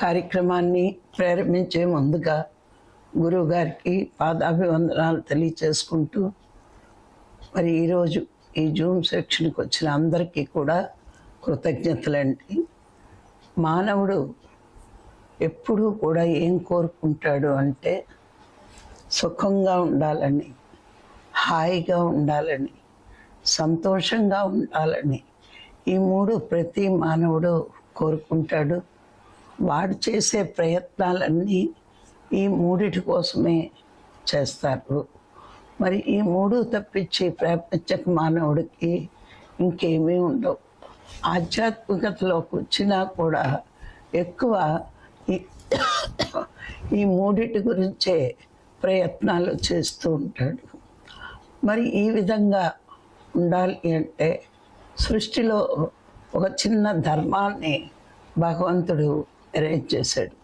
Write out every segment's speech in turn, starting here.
కార్యక్రమాన్ని ప్రారంభించే ముందుగా గురువు గారికి పాదాభివందనాలు తెలియచేసుకుంటూ మరి ఈరోజు ఈ జూమ్ సెక్షన్కి వచ్చిన అందరికీ కూడా కృతజ్ఞతలండి. మానవుడు ఎప్పుడూ కూడా ఏం కోరుకుంటాడు అంటే సుఖంగా ఉండాలని హాయిగా ఉండాలని సంతోషంగా ఉండాలని ఈ మూడు ప్రతి మానవుడు కోరుకుంటాడు. వాడు చేసే ప్రయత్నాలన్నీ ఈ మూడిటి కోసమే చేస్తారు. మరి ఈ మూడు తప్పించి ప్రపంచక మానవుడికి ఇంకేమీ ఉండవు. ఆధ్యాత్మికతలోకి వచ్చినా కూడా ఎక్కువ ఈ ఈ మూడిటి గురించే ప్రయత్నాలు చేస్తూ ఉంటాడు. మరి ఈ విధంగా ఉండాలి అంటే సృష్టిలో ఒక చిన్న ధర్మాన్ని భగవంతుడు అరేంజ్ చేశాడు.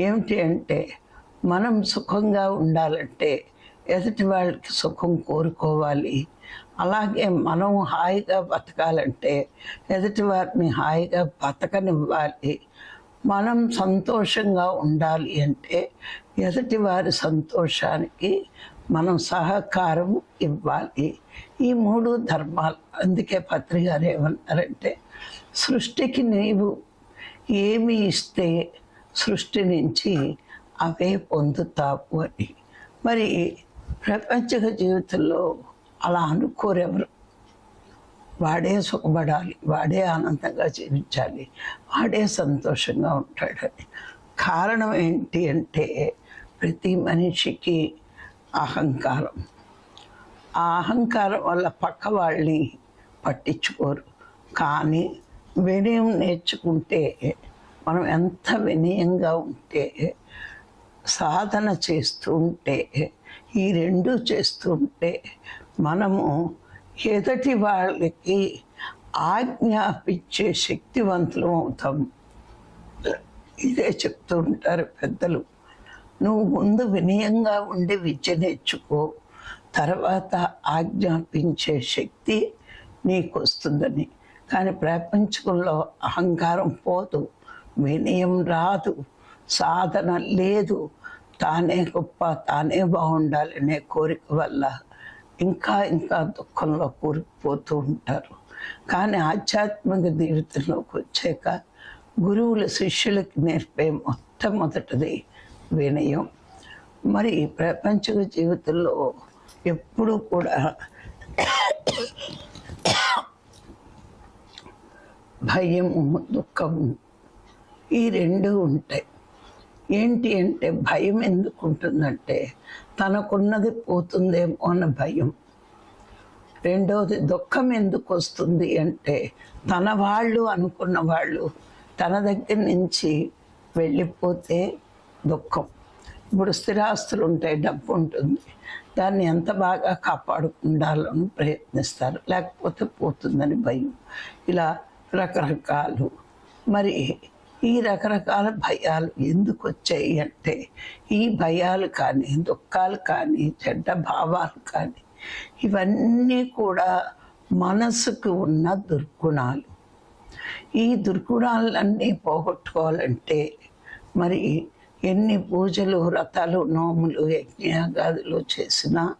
ఏమిటి అంటే మనం సుఖంగా ఉండాలంటే ఎదుటి వాళ్ళకి సుఖం కోరుకోవాలి. అలాగే మనం హాయిగా బతకాలంటే ఎదుటి వారిని హాయిగా బతకనివ్వాలి. మనం సంతోషంగా ఉండాలి అంటే ఎదుటి వారి సంతోషానికి మనం సహకారం ఇవ్వాలి. ఈ మూడు ధర్మాలు. అందుకే పత్రికారు ఏమన్నారంటే సృష్టికి నీవు ఏమి ఇస్తే సృష్టి నుంచి అవే పొందుతావు అని. మరి ప్రపంచక జీవితంలో అలా అనుకోరెవరు? వాడే సుఖపడాలి వాడే ఆనందంగా జీవించాలి వాడే సంతోషంగా ఉంటాడని కారణం ఏంటి అంటే ప్రతి మనిషికి అహంకారం. ఆ అహంకారం వల్ల పక్క వాళ్ళని పట్టించుకోరు. కానీ వినయం నేర్చుకుంటే మనం ఎంత వినయంగా ఉంటే సాధన చేస్తూ ఉంటే ఈ రెండు చేస్తూ ఉంటే మనము ఎదటి వాళ్ళకి ఆజ్ఞాపించే శక్తివంతులం అవుతాం. ఇదే చెప్తూ ఉంటారు పెద్దలు. నువ్వు ముందు వినయంగా ఉండి విద్య నేర్చుకో తర్వాత ఆజ్ఞాపించే శక్తి నీకు వస్తుందని కానీ ప్రపంచంలో అహంకారం పోదు వినయం రాదు సాధన లేదు. తానే గొప్ప తానే బాగుండాలనే కోరిక వల్ల ఇంకా ఇంకా దుఃఖంలో కూరుకుపోతూ ఉంటారు. కానీ ఆధ్యాత్మిక జీవితంలోకి వచ్చాక గురువుల శిష్యులకి నేర్పే మొట్టమొదటిది వినయం. మరి ప్రపంచ జీవితంలో ఎప్పుడూ కూడా భయము దుఃఖము. ఈ రెండు ఉంటాయి ఏంటి అంటే భయం ఎందుకు ఉంటుందంటే తనకున్నది పోతుందేమో అన్న భయం. రెండవది దుఃఖం ఎందుకు వస్తుంది అంటే తన వాళ్ళు అనుకున్న వాళ్ళు తన దగ్గర నుంచి వెళ్ళిపోతే దుఃఖం. ఇప్పుడు స్థిరాస్తులు ఉంటాయి డబ్బు ఉంటుంది. దాన్ని ఎంత బాగా కాపాడుకుండాలని ప్రయత్నిస్తారు. లేకపోతే పోతుందని భయం. ఇలా రకరకాలు. మరి ఈ రకరకాల భయాలు ఎందుకు వచ్చాయి అంటే ఈ భయాలు కానీ దుఃఖాలు కానీ చెడ్డ భావాలు కానీ ఇవన్నీ కూడా మనసుకు ఉన్న దుర్గుణాలు. ఈ దుర్గుణాలన్నీ పోగొట్టుకోవాలంటే మరి ఎన్ని పూజలు వ్రతాలు నోములు యజ్ఞాగాదులు చేసినా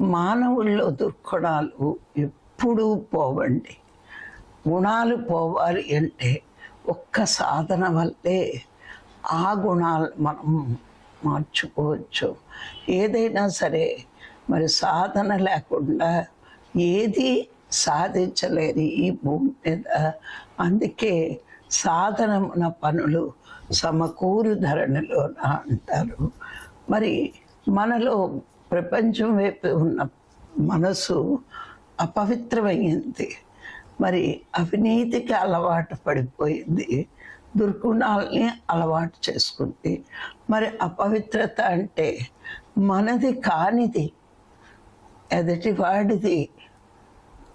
మానవుల్లో దుర్గుణాలు ఎప్పుడూ పోవండి. గుణాలు పోవాలి అంటే ఒక్క సాధన వల్లే ఆ గుణాలు మనం మార్చుకోవచ్చు. ఏదైనా సరే మరి సాధన లేకుండా ఏది సాధించలేని ఈ భూమి మీద అందుకే సాధనమున పనులు సమకూరు ధరణిలో అంటారు. మరి మనలో ప్రపంచం వైపు ఉన్న మనసు అపవిత్రమైంది. మరి అవినీతికి అలవాటు పడిపోయింది. దుర్గుణాలని అలవాటు చేసుకుంది. మరి అపవిత్రత అంటే మనది కానిది ఎదుటివాడిది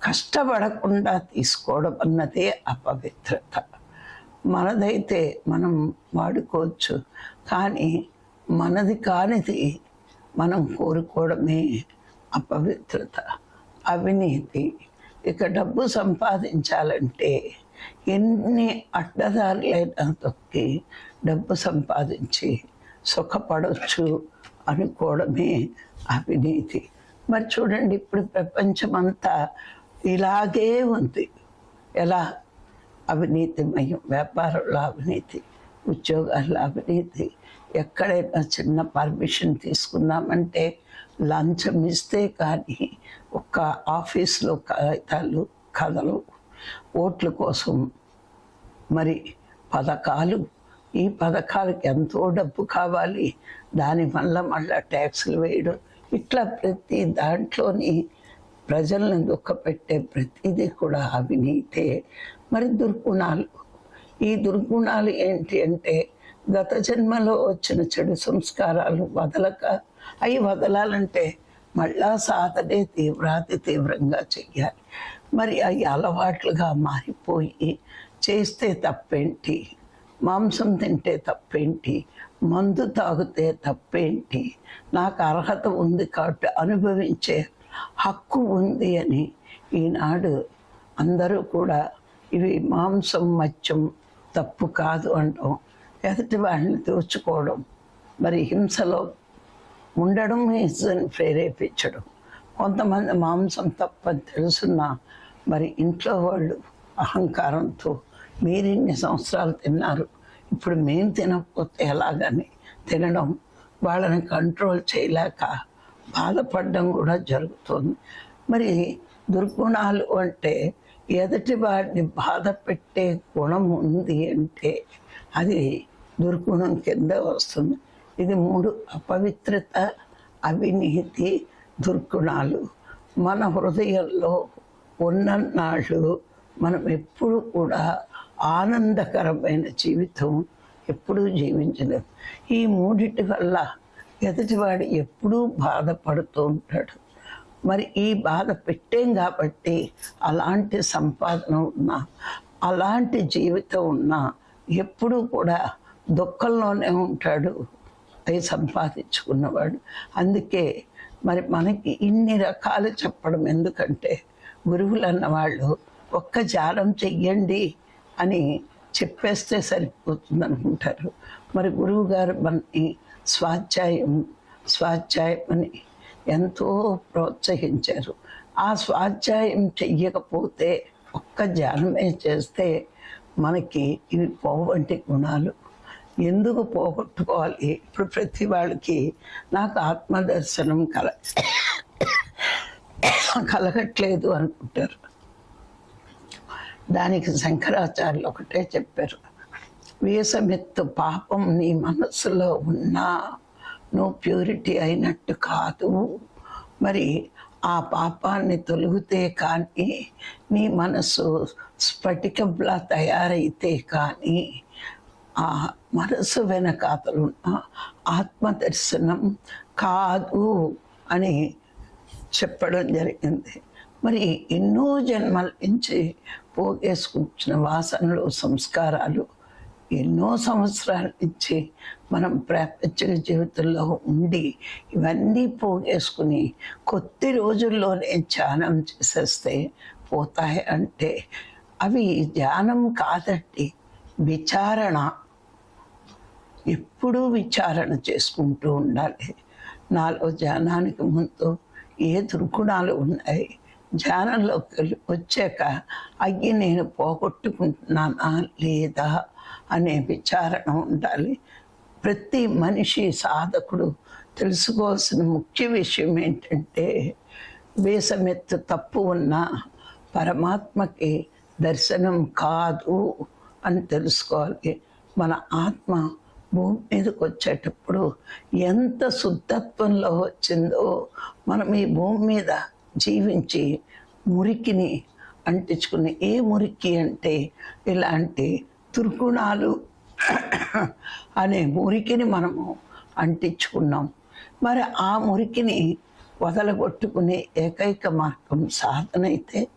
కష్టపడకుండా తీసుకోవడం అన్నదే అపవిత్రత. మనదైతే మనం వాడుకోవచ్చు కానీ మనది కానిది మనం కోరుకోవడమే అపవిత్రత అవినీతి. ఇక డబ్బు సంపాదించాలంటే ఎన్ని అడ్డదారులైనా తొక్కి డబ్బు సంపాదించి సుఖపడవచ్చు అనుకోవడమే అవినీతి. మరి చూడండి ఇప్పుడు ప్రపంచమంతా ఇలాగే ఉంది. ఎలా? అవినీతిమయం వ్యాపారంలో అవినీతి ఉద్యోగాల్లో అవినీతి ఎక్కడైనా చిన్న పర్మిషన్ తీసుకుందామంటే లంచం ఇస్తే కానీ ఒక్క ఆఫీస్లో కాగితాలు కథలు ఓట్ల కోసం. మరి పథకాలు? ఈ పథకాలకు ఎంతో డబ్బు కావాలి. దానివల్ల మళ్ళా ట్యాక్సులు వేయడం. ఇట్లా ప్రతి దాంట్లోని ప్రజలను దుఃఖపెట్టే ప్రతిదీ కూడా అవినీతే. మరి దుర్గుణాలు? ఈ దుర్గుణాలు ఏంటి అంటే గత జన్మలో వచ్చిన చెడు సంస్కారాలు వదలక అవి వదలాలంటే మళ్ళా సాధనే తీవ్రాతి తీవ్రంగా చెయ్యాలి. మరి అవి అలవాట్లుగా మారిపోయి చేస్తే తప్పేంటి? మాంసం తింటే తప్పేంటి? మందు తాగితే తప్పేంటి? నాకు అర్హత ఉంది కాబట్టి అనుభవించే హక్కు ఉంది అని ఈనాడు అందరూ కూడా ఇవి మాంసం మత్యం తప్పు కాదు అంటాం. ఎదుటి వాళ్ళని దోచుకోవడం మరి హింసలో ఉండడం ఈజన్ ప్రేరేపించడం. కొంతమంది మాంసం తప్ప తెలుసున్నా మరి ఇంట్లో వాళ్ళు అహంకారంతో మీరిన్ని సంవత్సరాలు తిన్నారు ఇప్పుడు మేము తినకపోతే ఎలాగని తినడం వాళ్ళని కంట్రోల్ చేయలేక బాధపడడం కూడా జరుగుతుంది. మరి దుర్గుణాలు అంటే ఎదుటి వాడిని బాధ పెట్టే గుణం ఉంది అంటే అది దుర్గుణం కింద వస్తుంది. ఇది మూడు అపవిత్రత అవినీతి దుర్గుణాలు. మన హృదయంలో ఉన్ననాళ్ళు మనం ఎప్పుడు కూడా ఆనందకరమైన జీవితం ఎప్పుడూ జీవించలేదు ఈ మూడిటి వల్ల ఎదుటివాడు ఎప్పుడూ బాధపడుతూ ఉంటాడు. మరి ఈ బాధ పెట్టేం కాబట్టి అలాంటి సంపాదన ఉన్నా అలాంటి జీవితం ఉన్నా ఎప్పుడూ కూడా దుఃఖంలోనే ఉంటాడు. అవి సంపాదించుకున్నవాడు. అందుకే మరి మనకి ఇన్ని రకాలు చెప్పడం ఎందుకంటే గురువులు అన్నవాళ్ళు ఒక్క జాలం చెయ్యండి అని చెప్పేస్తే సరిపోతుంది అనుకుంటారు మరి గురువు గారు మనని స్వాధ్యాయం స్వాధ్యాయం అని ఎంతో ప్రోత్సహించారు. ఆ స్వాధ్యాయం చెయ్యకపోతే ఒక్క ధ్యానమే చేస్తే మనకి ఇవి పోవంటి గుణాలు. ఎందుకు పోగొట్టుకోవాలి? ఇప్పుడు ప్రతి వాళ్ళకి నాకు ఆత్మదర్శనం కల కలగట్లేదు అనుకుంటారు. దానికి శంకరాచార్యులు ఒకటే చెప్పారు. వేసమెత్తు పాపం నీ మనసులో ఉన్నా నువ్వు ప్యూరిటీ అయినట్టు కాదు. మరి ఆ పాపాన్ని తొలగితే కానీ నీ మనసు స్ఫటికంలా తయారైతే కానీ ఆ మనసు వెనకాతలున్న ఆత్మదర్శనం కాదు అని చెప్పడం జరిగింది. మరి ఎన్నో జన్మల నుంచి పోగేసుకుంటున్న వాసనలు సంస్కారాలు ఎన్నో సంవత్సరాల నుంచి మనం ప్రాపంచిక జీవితంలో ఉండి ఇవన్నీ పోగేసుకుని కొద్ది రోజుల్లోనే ధ్యానం చేసేస్తే పోతాయి అంటే అవి ధ్యానం కాదండి విచారణ ఎప్పుడూ విచారణ చేసుకుంటూ ఉండాలి. నాలో ధ్యానానికి ముందు ఏ దుర్గుణాలు ఉన్నాయి? ధ్యానంలోకి వచ్చాక అయ్యి నేను పోగొట్టుకుంటున్నానా లేదా అనే విచారణ ఉండాలి. ప్రతి మనిషి సాధకుడు తెలుసుకోవాల్సిన ముఖ్య విషయం ఏంటంటే వేసమెత్తు తప్పు ఉన్న పరమాత్మకి దర్శనం కాదు అని తెలుసుకోవాలి. మన ఆత్మ భూమి మీదకి వచ్చేటప్పుడు ఎంత శుద్ధత్వంలో వచ్చిందో మనం ఈ భూమి మీద జీవించి మురికిని అంటించుకుని ఏ మురికి అంటే ఇలాంటి దుర్గుణాలు అనే మురికిని మనము అంటించుకున్నాం. మరి ఆ మురికిని వదలగొట్టుకునే ఏకైక మార్గం సాధన అయితే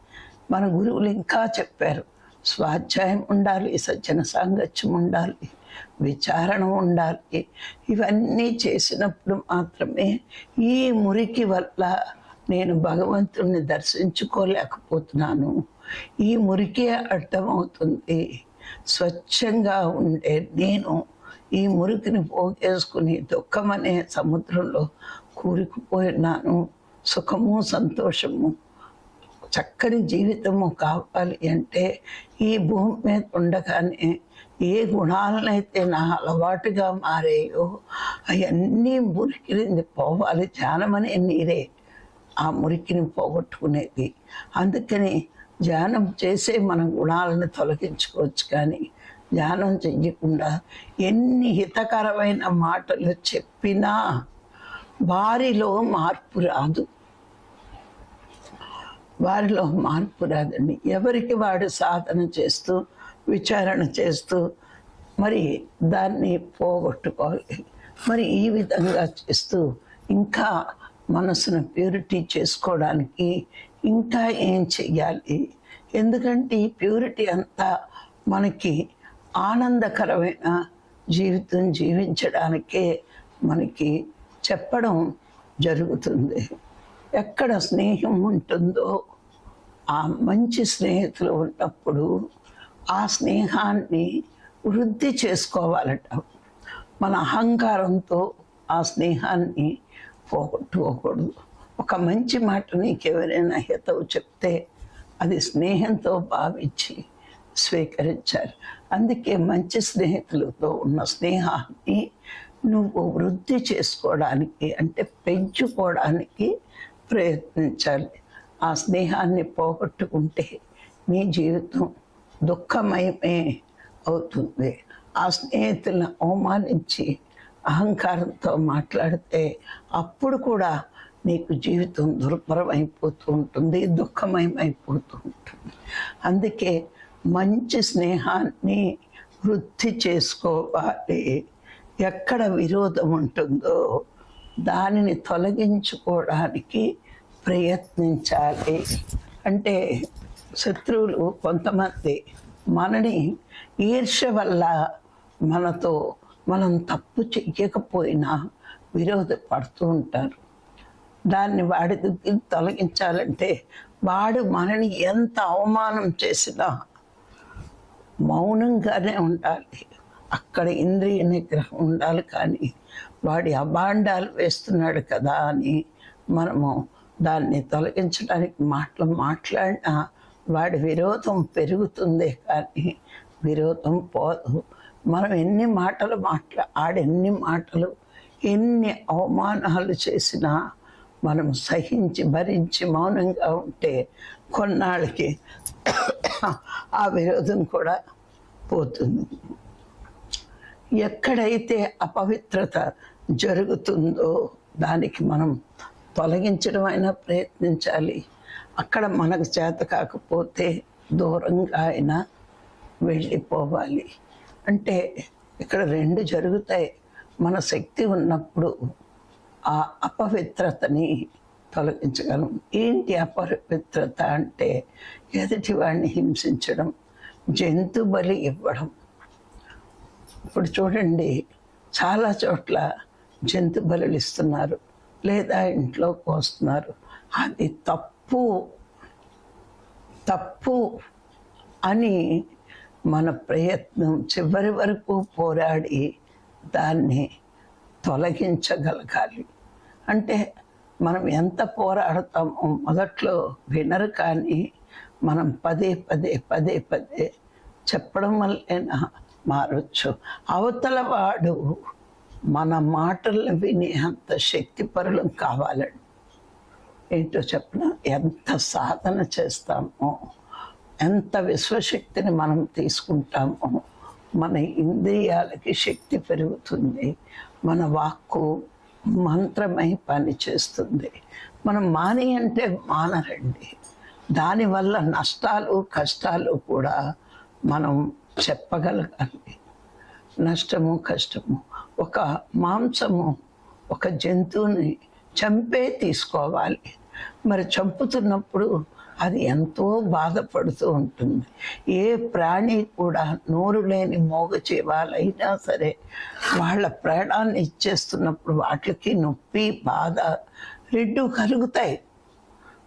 మన గురువులు ఇంకా చెప్పారు. స్వాధ్యాయం ఉండాలి సజ్జన సాంగత్యం ఉండాలి. విచారణ ఉండాలి. ఇవన్నీ చేసినప్పుడు మాత్రమే ఈ మురికి వల్ల నేను భగవంతుణ్ణి దర్శించుకోలేకపోతున్నాను. ఈ మురికే అర్థమవుతుంది. స్వచ్ఛంగా ఉండే నేను ఈ మురికిని పోగేసుకుని దుఃఖమనే సముద్రంలో కూరుకుపోయినాను. సుఖము సంతోషము చక్కని జీవితము కావాలి అంటే ఈ భూమి మీద ఉండగానే ఏ గుణాలనైతే నా అలవాటుగా మారాయో అవన్నీ మురికిని పోవాలి. ధ్యానమనే నీరే ఆ మురికిని పోగొట్టుకునేది. అందుకని ధ్యానం చేసే మన గుణాలను తొలగించుకోవచ్చు కానీ ధ్యానం చెయ్యకుండా ఎన్ని హితకరమైన మాటలు చెప్పినా వారిలో మార్పు రాదు. వారిలో మార్పు రాదండి. ఎవరికి వాడు సాధన చేస్తూ విచారణ చేస్తూ మరి దాన్ని పోగొట్టుకోవాలి. మరి ఈ విధంగా చేస్తూ ఇంకా మనసును ప్యూరిటీ చేసుకోవడానికి ఇంకా ఏం చెయ్యాలి? ఎందుకంటే ఈ ప్యూరిటీ అంతా మనకి ఆనందకరమైన జీవితం జీవించడానికే మనకి చెప్పడం జరుగుతుంది. ఎక్కడ స్నేహం ఉంటుందో ఆ మంచి స్నేహితులు ఉన్నప్పుడు ఆ స్నేహాన్ని వృద్ధి చేసుకోవాలట. మన అహంకారంతో ఆ స్నేహాన్ని పోగొట్టుకోకూడదు. ఒక మంచి మాట నీకు ఎవరైనా హితవు చెప్తే అది స్నేహంతో భావించి స్వీకరించాలి. అందుకే మంచి స్నేహితులతో ఉన్న స్నేహాన్ని నువ్వు వృద్ధి చేసుకోవడానికి అంటే పెంచుకోవడానికి ప్రయత్నించాలి. ఆ స్నేహాన్ని పోగొట్టుకుంటే నీ జీవితం దుఃఖమయమే అవుతుంది. ఆ స్నేహితులను అవమానించి అహంకారంతో మాట్లాడితే అప్పుడు కూడా నీకు జీవితం దుర్భరమైపోతూ ఉంటుంది దుఃఖమయం అయిపోతూ ఉంటుంది. అందుకే మంచి స్నేహాన్ని వృద్ధి చేసుకోవాలి. ఎక్కడ విరోధం ఉంటుందో దానిని తొలగించుకోవడానికి ప్రయత్నించాలి. అంటే శత్రువులు కొంతమంది మనని ఈర్ష వల్ల మనతో మనం తప్పు చెయ్యకపోయినా విరోధపడుతూ ఉంటారు. దాన్ని వాడి దగ్గర తొలగించాలంటే వాడు మనని ఎంత అవమానం చేసినా మౌనంగానే ఉండాలి. అక్కడ ఇంద్రియ నిగ్రహం ఉండాలి కానీ వాడి అభాండాలు వేస్తున్నాడు కదా అని మనము దాన్ని తొలగించడానికి మాటలు మాట్లాడినా వాడి విరోధం పెరుగుతుందే కానీ విరోధం పోదు. మనం ఎన్ని మాటలు మాట్లా ఆడెన్ని మాటలు ఎన్ని అవమానాలు చేసినా మనం సహించి భరించి మౌనంగా ఉంటే కొన్నాళ్ళకి ఆ విరోధం కూడా పోతుంది. ఎక్కడైతే అపవిత్రత జరుగుతుందో దానికి మనం తొలగించడం అయినా ప్రయత్నించాలి. అక్కడ మనకు చేత కాకపోతే దూరంగా అయినా వెళ్ళిపోవాలి. అంటే ఇక్కడ రెండు జరుగుతాయి. మన శక్తి ఉన్నప్పుడు ఆ అపవిత్రతని తొలగించగలం. ఏంటి అపవిత్రత అంటే ఎదుటి వాడిని హింసించడం జంతు బలి ఇవ్వడం. ఇప్పుడు చూడండి చాలా చోట్ల జంతు బలులు ఇస్తున్నారు. లేదా ఇంట్లో కోస్తున్నారు అది తప్పు. తప్పు. తప్పు అని మన ప్రయత్నం చివరి వరకు పోరాడి దాన్ని తొలగించగలగాలి. అంటే మనం ఎంత పోరాడతామో మొదట్లో వినరు కానీ మనం పదే పదే పదే పదే చెప్పడం వల్లైనా మారచ్చు. అవతల వాడు మన మాటలను వినే అంత శక్తిపరులం కావాలండి. ఏంటో చెప్పిన? ఎంత సాధన చేస్తామో ఎంత విశ్వశక్తిని మనం తీసుకుంటామో మన ఇంద్రియాలకి శక్తి పెరుగుతుంది మన వాక్కు మంత్రమై పనిచేస్తుంది. మనం మాని అంటే మానరండి. దానివల్ల నష్టాలు కష్టాలు కూడా మనం చెప్పగలగాలి. నష్టము కష్టము. ఒక మాంసము ఒక జంతువుని చంపే తీసుకోవాలి. మరి చంపుతున్నప్పుడు అది ఎంతో బాధపడుతూ ఉంటుంది. ఏ ప్రాణి కూడా నోరు లేని మోగ జీవాలైనా సరే వాళ్ళ ప్రాణాన్ని ఇచ్చేస్తున్నప్పుడు వాటికి నొప్పి బాధ రెండు కలుగుతాయి.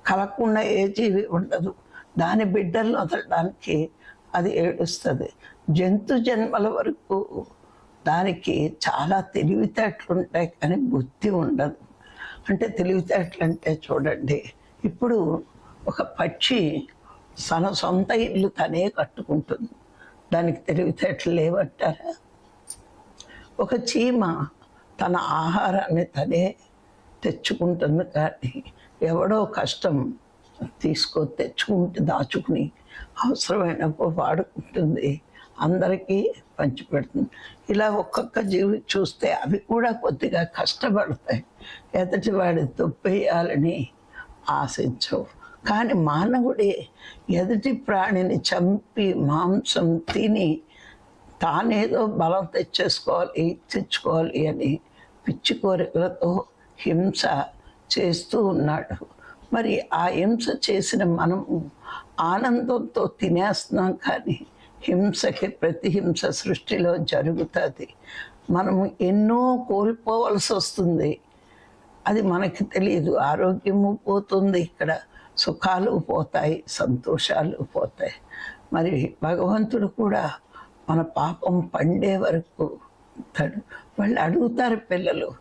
కలగకుండా ఏ జీవి ఉండదు. దాని బిడ్డలను వదలడానికి అది ఏడుస్తుంది. జంతు జన్మల వరకు దానికి చాలా తెలివితేటలు ఉంటాయి కానీ బుద్ధి ఉండదు. అంటే తెలివితేటలు అంటే చూడండి ఇప్పుడు ఒక పక్షి తన సొంత ఇల్లు తనే కట్టుకుంటుంది. దానికి తెలివితేటలు లేవంటారా? ఒక చీమ తన ఆహారాన్ని తనే తెచ్చుకుంటుంది కానీ ఎవడో కష్టం తీసుకో తెచ్చుకుంటూ దాచుకుని అవసరమైనప్పుడు వాడుకుంటుంది. అందరికీ పంచిపెడుతుంది. ఇలా ఒక్కొక్క జీవి చూస్తే అవి కూడా కొద్దిగా కష్టపడతాయి. ఎదటి వాడి తొప్పేయాలని ఆశించవు. కానీ మానవుడే ఎదుటి ప్రాణిని చంపి మాంసం తిని తానేదో బలం తెచ్చేసుకోవాలి తెచ్చుకోవాలి అని పిచ్చి కోరికలతో హింస చేస్తూ ఉన్నాడు. మరి ఆ హింస చేసిన మనము ఆనందంతో తినేస్తున్నాం కానీ హింసకి ప్రతిహింస సృష్టిలో జరుగుతుంది. మనము ఎన్నో కోల్పోవలసి వస్తుంది. అది మనకి తెలియదు ఆరోగ్యము పోతుంది ఇక్కడ. సుఖాలు పోతాయి సంతోషాలు పోతాయి. మరి భగవంతుడు కూడా మన పాపం పండే వరకు తడు వాళ్ళు అడుగుతారు పిల్లలు.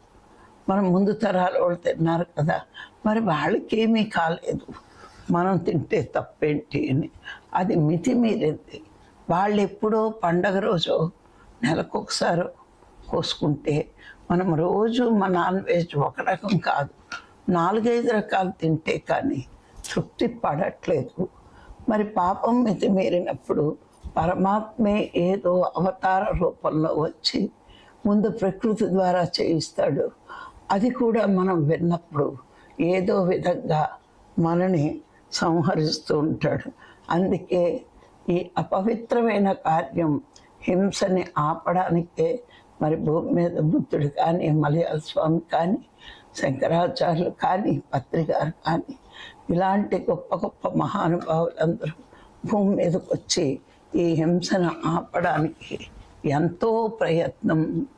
మనం ముందు తరాల వాళ్ళు తిన్నారు కదా. మరి వాళ్ళకేమీ కాలేదు. మనం తింటే తప్పేంటి అని. అది మితిమీరింది. వాళ్ళు ఎప్పుడో పండగ రోజు నెలకొకసారి కోసుకుంటే మనం రోజు మా నాన్ వెజ్ ఒక రకం కాదు. నాలుగైదు రకాలు తింటే కానీ తృప్తి పడట్లేదు. మరి పాపం మితిమీరినప్పుడు పరమాత్మే ఏదో అవతార రూపంలో వచ్చి ముందు ప్రకృతి ద్వారా చేయిస్తాడు. అది కూడా మనం విన్నప్పుడు ఏదో విధంగా మనని సంహరిస్తూ ఉంటాడు. అందుకే ఈ అపవిత్రమైన కార్యం హింసని ఆపడానికే మరి భూమి మీద బుద్ధుడు కానీ మలయాళ స్వామి కానీ శంకరాచార్యులు కానీ పత్రికారు కానీ ఇలాంటి గొప్ప గొప్ప మహానుభావులందరూ భూమి మీదకి వచ్చి ఈ హింసను ఆపడానికి ఎంతో ప్రయత్నం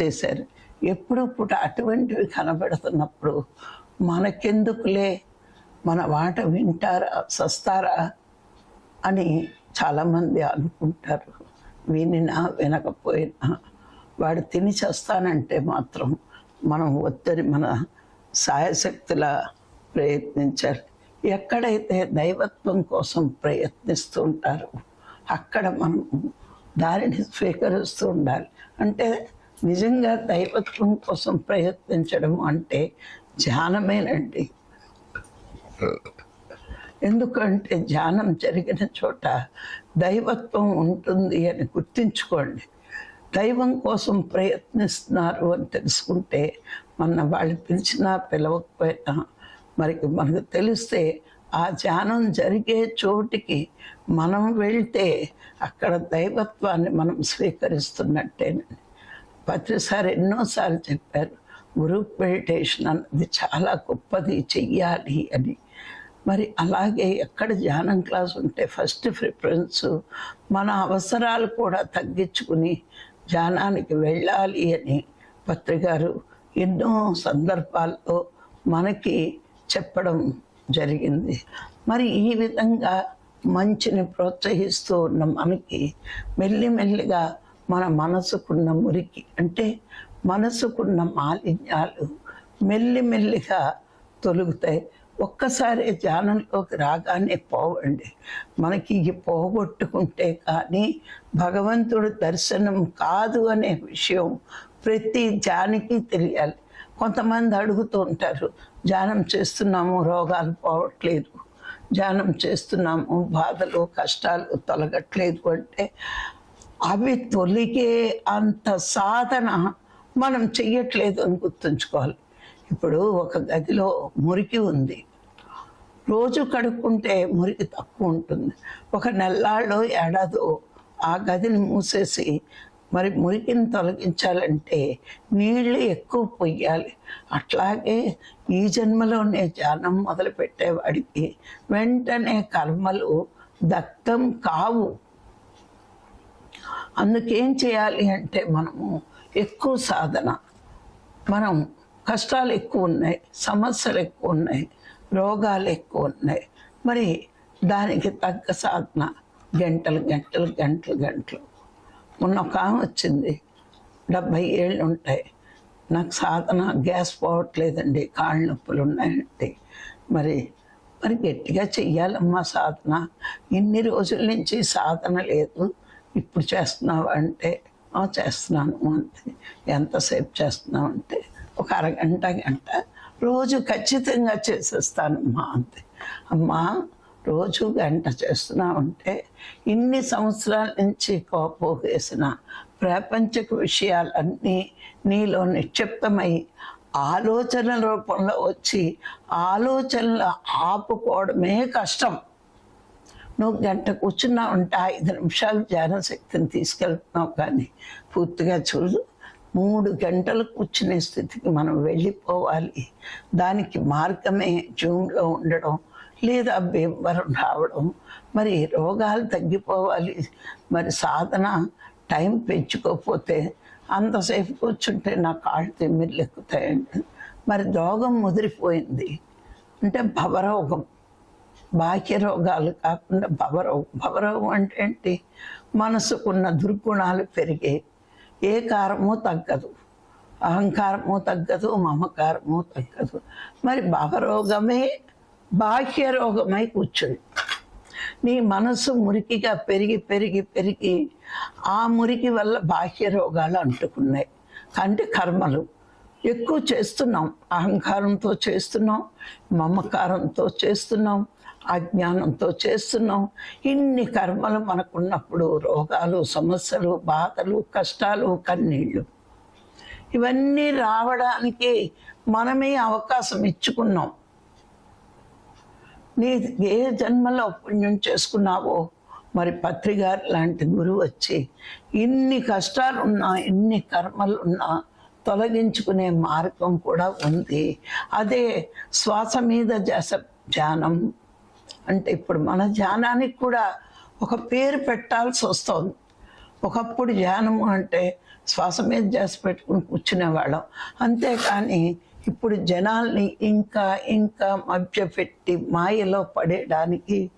చేశారు. ఎప్పుడప్పుడు అటువంటివి కనబడుతున్నప్పుడు మనకెందుకులే? మన మాట వింటారా? సస్తారా? అని చాలామంది అనుకుంటారు వినినా వినకపోయినా వాడు తిని చేస్తానంటే మాత్రం మనం ఒత్తిడి మన సాయశక్తిలా ప్రయత్నించారు ఎక్కడైతే దైవత్వం కోసం ప్రయత్నిస్తూ ఉంటారో అక్కడ మనం దారిని స్వీకరిస్తూ ఉండాలి. అంటే నిజంగా దైవత్వం కోసం ప్రయత్నించడం అంటే ధ్యానమేనండి. ఎందుకంటే ధ్యానం జరిగిన చోట దైవత్వం ఉంటుంది అని గుర్తించుకోండి. దైవం కోసం ప్రయత్నిస్తున్నారు అని తెలుసుకుంటే మన వాళ్ళు పిలిచినా పిలవకపోయినా మరి మనకు తెలిస్తే ఆ ధ్యానం జరిగే చోటికి మనం వెళ్తే అక్కడ దైవత్వాన్ని మనం స్వీకరిస్తున్నట్టేనండి. ప్రతిసారి ఎన్నోసార్లు చెప్పారు గ్రూప్ మెడిటేషన్ అన్నది చాలా గొప్పది చెయ్యాలి అని. మరి అలాగే ఎక్కడ ధ్యానం క్లాస్ ఉంటే ఫస్ట్ ప్రిఫరెన్స్ మన అవసరాలు కూడా తగ్గించుకుని ధ్యానానికి వెళ్ళాలి అని పత్రికారు ఎన్నో సందర్భాల్లో మనకి చెప్పడం జరిగింది. మరి ఈ విధంగా మంచిని ప్రోత్సహిస్తూ ఉన్న మనకి మెల్లిమెల్లిగా మన మనసుకున్న మురికి అంటే మనసుకున్న మాలిన్యాలు మెల్లిమెల్లిగా తొలుగుతాయి. ఒక్కసారి ధ్యానంలోకి రాగానే పోవండి. మనకి ఇది పోగొట్టుకుంటే కానీ భగవంతుడు దర్శనం కాదు అనే విషయం ప్రతి ధ్యానికి తెలియాలి. కొంతమంది అడుగుతూ ఉంటారు ధ్యానం చేస్తున్నాము రోగాలు పోవట్లేదు. ధ్యానం చేస్తున్నాము బాధలు కష్టాలు తొలగట్లేదు. అంటే అవి తొలిగే అంత సాధన మనం చెయ్యట్లేదు అని గుర్తుంచుకోవాలి. ఇప్పుడు ఒక గదిలో మురికి ఉంది. రోజు కడుక్కుంటే మురికి తక్కువ ఉంటుంది. ఒక నెల్లాళ్ళు ఏడాదో ఆ గదిని మూసేసి మరి మురికిని తొలగించాలంటే నీళ్ళు ఎక్కువ పొయ్యాలి. అట్లాగే ఈ జన్మలోనే ధ్యానం మొదలుపెట్టేవాడికి వెంటనే కర్మలు దగ్ధం కావు. అందుకేం చేయాలి అంటే మనము ఎక్కువ సాధన. మనం కష్టాలు ఎక్కువ ఉన్నాయి సమస్యలు ఎక్కువ ఉన్నాయి రోగాలు ఎక్కువ ఉన్నాయి. మరి దానికి తగ్గ సాధన గంటలు గంటలు గంటలు గంటలు. మొన్న ఒక ఆమె వచ్చింది. డెబ్భై ఏళ్ళు ఉంటాయి. నాకు సాధన గ్యాస్ పోవట్లేదండి కాళ్ళ నొప్పులు ఉన్నాయంటే మరి మరి గట్టిగా చెయ్యాలమ్మా సాధన. ఇన్ని రోజుల నుంచి సాధన లేదు. ఇప్పుడు చేస్తున్నావు అంటే చేస్తున్నాను అంతే. ఎంతసేపు చేస్తున్నావు అంటే ఒక అరగంట గంట రోజు ఖచ్చితంగా చేసేస్తానమ్మా అంతే. అమ్మా రోజు గంట చేస్తున్నామంటే ఇన్ని సంవత్సరాల నుంచి కోపోగేసిన ప్రాపంచిక విషయాలన్నీ నీలో నిక్షిప్తమై ఆలోచన రూపంలో వచ్చి ఆలోచనలు ఆపుకోవడమే కష్టం. నువ్వు గంట కూర్చున్నావు ఉంటే ఐదు నిమిషాలు ధ్యాన శక్తిని తీసుకెళ్తున్నావు కానీ పూర్తిగా చూడు మూడు గంటలు కూర్చునే స్థితికి మనం వెళ్ళిపోవాలి. దానికి మార్గమే జూమ్లో ఉండడం లేదా బీవరం రావడం. మరి రోగాలు తగ్గిపోవాలి. మరి సాధన టైం పెంచుకోకపోతే అంతసేపు కూర్చుంటే నా కాళ్ళు తిమ్మిర్లు ఎక్కుతాయండి. మరి రోగం ముదిరిపోయింది. అంటే భవరోగం. బాహ్య రోగాలు కాకుండా భవరోగం. భవరోగం అంటే ఏంటి? మనసుకున్న దుర్గుణాలు పెరిగాయి ఏ కారము తగ్గదు. అహంకారము తగ్గదు మమకారము తగ్గదు. మరి భవరోగమే బాహ్య రోగమై కూర్చుంది. నీ మనసు మురికిగా పెరిగి పెరిగి పెరిగి ఆ మురికి వల్ల బాహ్య రోగాలు అంటుకున్నాయి. అంటే కర్మలు. ఎక్కువ చేస్తున్నాం. అహంకారంతో చేస్తున్నాం మమకారంతో చేస్తున్నాం అజ్ఞానంతో చేస్తున్నాం. ఇన్ని కర్మలు మనకున్నప్పుడు రోగాలు సమస్యలు బాధలు కష్టాలు కన్నీళ్ళు. ఇవన్నీ రావడానికి మనమే అవకాశం ఇచ్చుకున్నాం. నీ ఏ జన్మలో పుణ్యం చేసుకున్నావో మరి పత్రిగారు లాంటి గురువు వచ్చి ఇన్ని కష్టాలు ఉన్నా ఇన్ని కర్మలు ఉన్నా తొలగించుకునే మార్గం కూడా ఉంది. అదే శ్వాస మీద జస ధ్యానం అంటే ఇప్పుడు మన ధ్యానానికి కూడా ఒక పేరు పెట్టాల్సి వస్తుంది. ఒకప్పుడు ధ్యానము అంటే శ్వాస మీద చేసి పెట్టుకుని కూర్చునేవాళ్ళం. అంతేకాని ఇప్పుడు జనాల్ని ఇంకా ఇంకా మభ్యపెట్టి మాయలో పడేయడానికి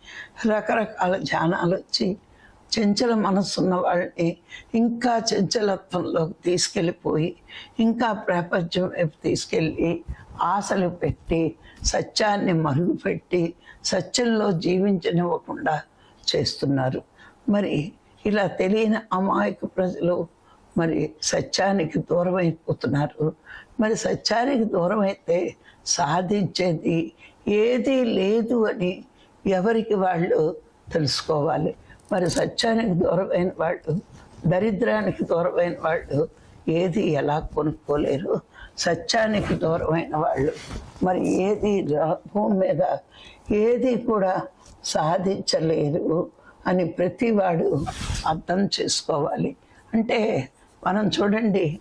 రకరకాల ధ్యానాలు వచ్చి చెంచల మనసున్న వాళ్ళని ఇంకా చెంచలత్వంలోకి తీసుకెళ్ళిపోయి ఇంకా ప్రపంచం వైపు తీసుకెళ్ళి ఆశలు పెట్టి సత్యాన్ని మరుగుపెట్టి సత్యంలో జీవించనివ్వకుండా చేస్తున్నారు. మరి ఇలా తెలియని అమాయక ప్రజలు మరి సత్యానికి దూరం అయిపోతున్నారు మరి సత్యానికి దూరం అయితే సాధించేది ఏదీ లేదు అని ఎవరికి వాళ్ళు తెలుసుకోవాలి. మరి సత్యానికి దూరమైన వాళ్ళు దరిద్రానికి దూరమైన వాళ్ళు ఏది ఎలా కొనుక్కోలేరు? సత్యానికి దూరమైన వాళ్ళు. మరి ఏది భూమి మీద ఏది కూడా సాధించలేరు అని ప్రతివాడు అర్థం చేసుకోవాలి. అంటే మనం చూడండి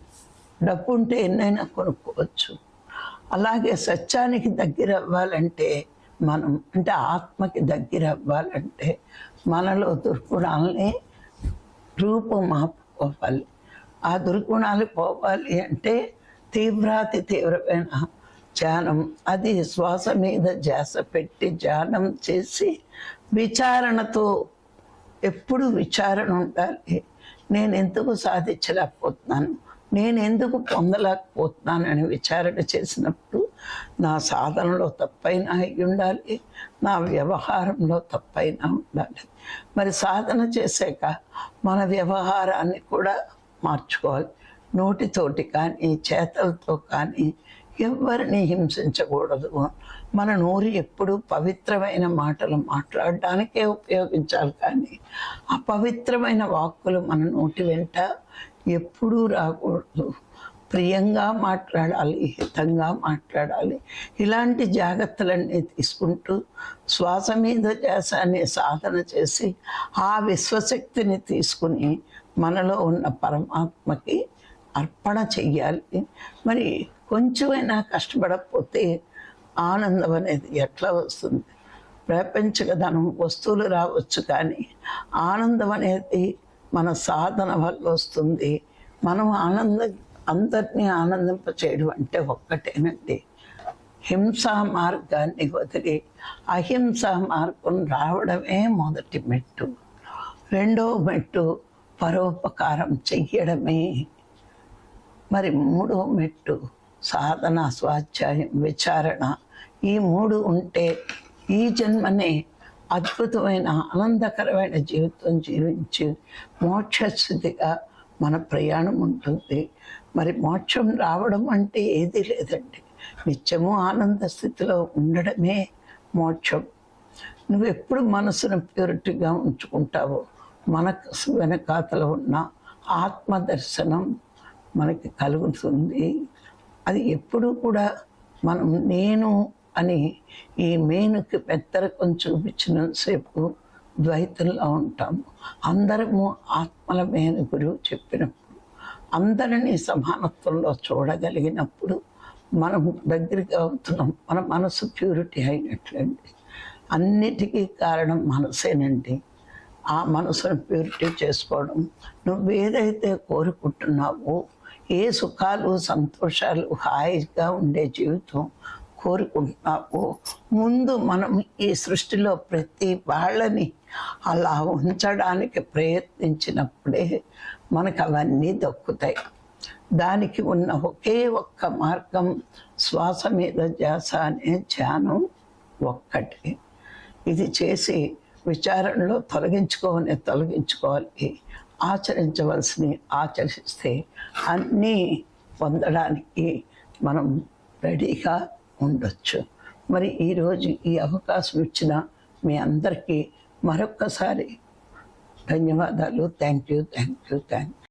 డబ్బు ఉంటే ఎన్నైనా కొనుక్కోవచ్చు. అలాగే సత్యానికి దగ్గర అవ్వాలంటే మనం అంటే ఆత్మకి దగ్గర అవ్వాలంటే మనలో దుర్గుణాలని రూపుమాపుకోవాలి. ఆ దుర్గుణాలు పోవాలి అంటే తీవ్రాతి తీవ్రమైన ధ్యానం. అది శ్వాస మీద ధ్యాస పెట్టి ధ్యానం చేసి విచారణతో ఎప్పుడు విచారణ ఉండాలి. నేను ఎందుకు సాధించలేకపోతున్నాను? నేను ఎందుకు పొందలేకపోతున్నాను అని విచారణ చేసినప్పుడు నా సాధనలో తప్పైనా అయి ఉండాలి. నా వ్యవహారంలో తప్పైనా ఉండాలి. మరి సాధన చేశాక మన వ్యవహారాన్ని కూడా మార్చుకోవాలి. నోటితోటి కానీ చేతలతో కానీ ఎవరిని హింసించకూడదు. మన నోరు ఎప్పుడు పవిత్రమైన మాటలు మాట్లాడడానికే ఉపయోగించాలి కానీ అపవిత్రమైన వాక్కులు మన నోటి వెంట ఎప్పుడూ రాకూడదు. ప్రియంగా మాట్లాడాలి హితంగా మాట్లాడాలి. ఇలాంటి జాగ్రత్తలన్నీ తీసుకుంటూ శ్వాస మీద ధ్యాస సాధన చేసి ఆ విశ్వశక్తిని తీసుకుని మనలో ఉన్న పరమాత్మకి అర్పణ చెయ్యాలి. మరి కొంచెమైనా కష్టపడకపోతే ఆనందం అనేది ఎట్లా వస్తుంది? ప్రపంచక ధనం వస్తువులు రావచ్చు కానీ ఆనందం అనేది మన సాధన వల్ల వస్తుంది. మనం ఆనందం అందరినీ ఆనందింపచేయడం అంటే ఒక్కటేనండి. హింసా మార్గాన్ని వదిలి అహింసా మార్గం రావడమే మొదటి మెట్టు. రెండో మెట్టు పరోపకారం చెయ్యడమే. మరి మూడో మెట్టు సాధన స్వాధ్యాయం విచారణ ఈ మూడు ఉంటే ఈ జన్మనే అద్భుతమైన ఆనందకరమైన జీవితం జీవించి మోక్షస్థితిగా మన ప్రయాణం ఉంటుంది. మరి మోక్షం రావడం అంటే ఏది లేదండి. నిత్యము ఆనంద స్థితిలో ఉండడమే మోక్షం. నువ్వు ఎప్పుడు మనసును ప్యూరిటీగా ఉంచుకుంటావో మనకు వెనకాతలో ఉన్న ఆత్మ దర్శనం మనకి కలుగుతుంది. అది ఎప్పుడు కూడా మనం నేను అని ఈ మేనుకి పెత్తరకం చూపించినంతసేపు ద్వైతంలో ఉంటాము అందరము ఆత్మల మేను గురువు చెప్పినప్పుడు అందరినీ సమానత్వంలో చూడగలిగినప్పుడు మనం దగ్గరికి అవుతున్నాం. మన మనసు ప్యూరిటీ అయినట్లండి. అన్నిటికీ కారణం మనసేనండి. ఆ మనసును ప్యూరిటీ చేసుకోవడం. నువ్వేదైతే కోరుకుంటున్నావో ఏ సుఖాలు సంతోషాలు హాయిగా ఉండే జీవితం కోరుకుంటున్నావో ముందు మనం ఈ సృష్టిలో ప్రతి వాళ్ళని అలా ఉంచడానికి ప్రయత్నించినప్పుడే మనకు అవన్నీ దక్కుతాయి. దానికి ఉన్న ఒకే ఒక్క మార్గం శ్వాస మీద ధ్యాస అనే ధ్యానం ఒక్కటి. ఇది చేసి విచారణలో తొలగించుకోని తొలగించుకోవాలి. ఆచరించవలసినవి ఆచరిస్తే అన్నీ పొందడానికి మనం రెడీగా ఉండొచ్చు. మరి ఈరోజు ఈ అవకాశం ఇచ్చిన మీ అందరికీ మరొక్కసారి ధన్యవాదాలు. Thank you thank you thank you.